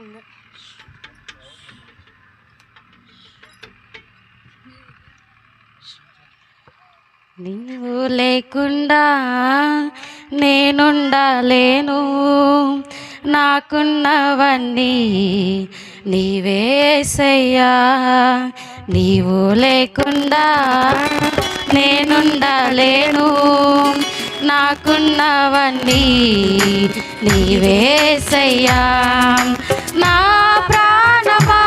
ఉంది. నీవు లేకుండా నేనుండలేను. నాకున్నవన్నీ నీవేసయ్యా నీవు లేకుండా నేనుండలేను. నాకున్నవన్నీ నీవేసయ్యా నా ప్రాణమా?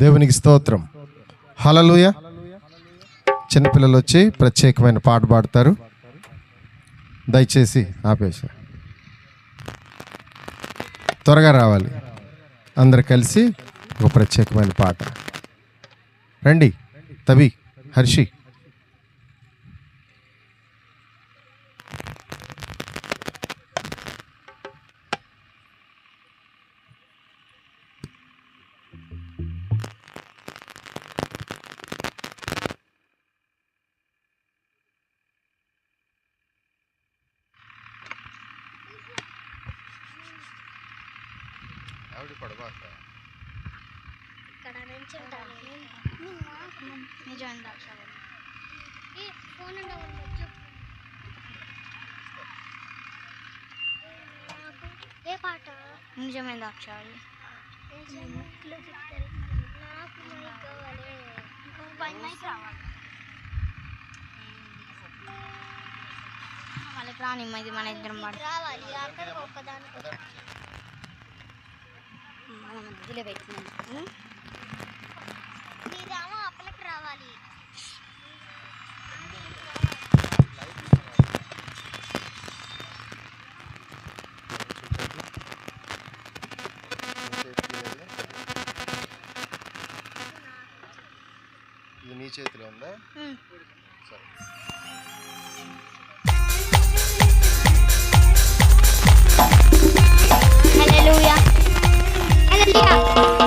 దేవునికి స్తోత్రం. హలలుయ చిన్నపిల్లలు వచ్చి ప్రత్యేకమైన పాట పాడతారు. దయచేసి ఆపేసి త్వరగా రావాలి. అందరు కలిసి ఒక ప్రత్యేకమైన పాట. रही तभी हर्षि। पड़वा ఇక్కడ నుంచి ఉంటాను ఈ ఫోన్ ఏ పాట? నిజమైన ద్రాక్షావళి నాకు మైక్ కావాలి. ఇంకొక మైక్ రావాలి. వాళ్ళకి రాని ఇది మన ఇద్దరం రావాలి. అందరికి ఒక్కదానికి మన మధ్యలో పెట్టుకున్నాను చేతిలో ఉందా సరే హల్లెలూయా హల్లెలూయా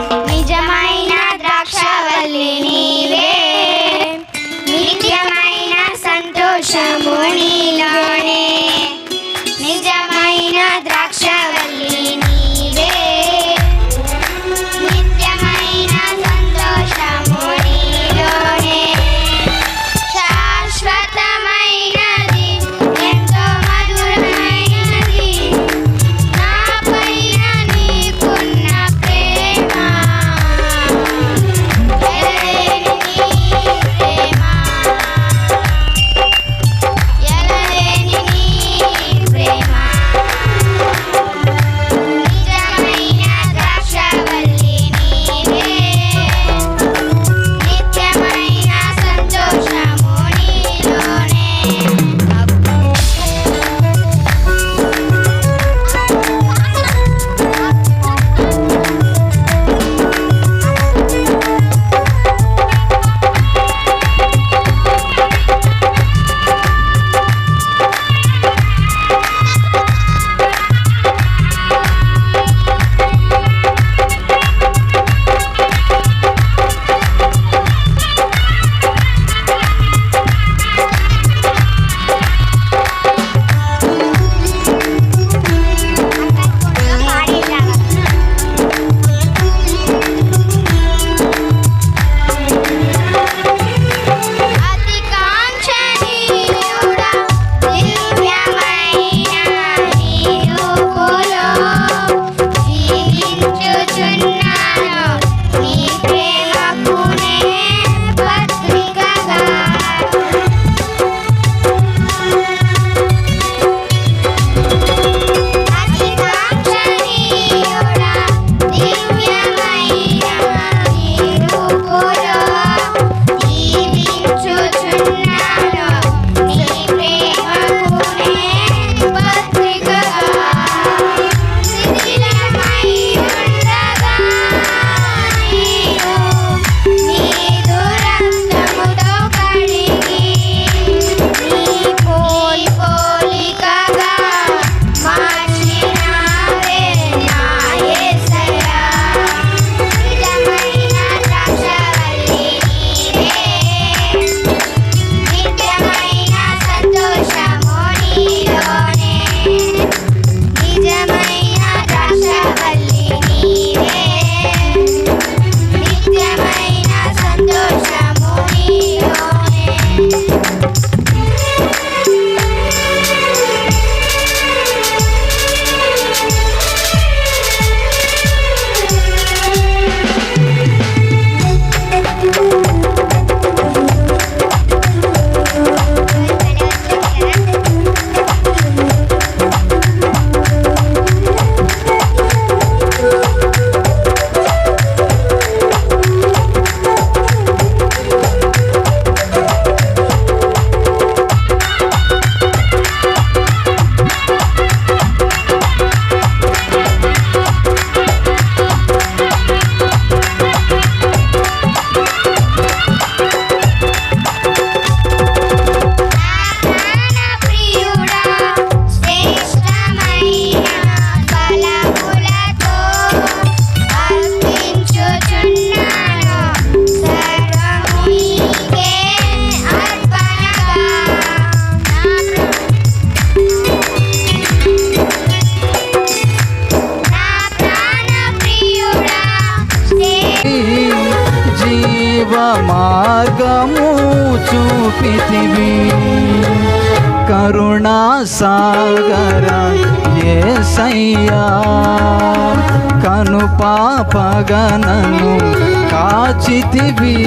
మార్గము చూపితివి. కరుణా సాగర ఏసయ్యా కను పాపగనను కాచితివి.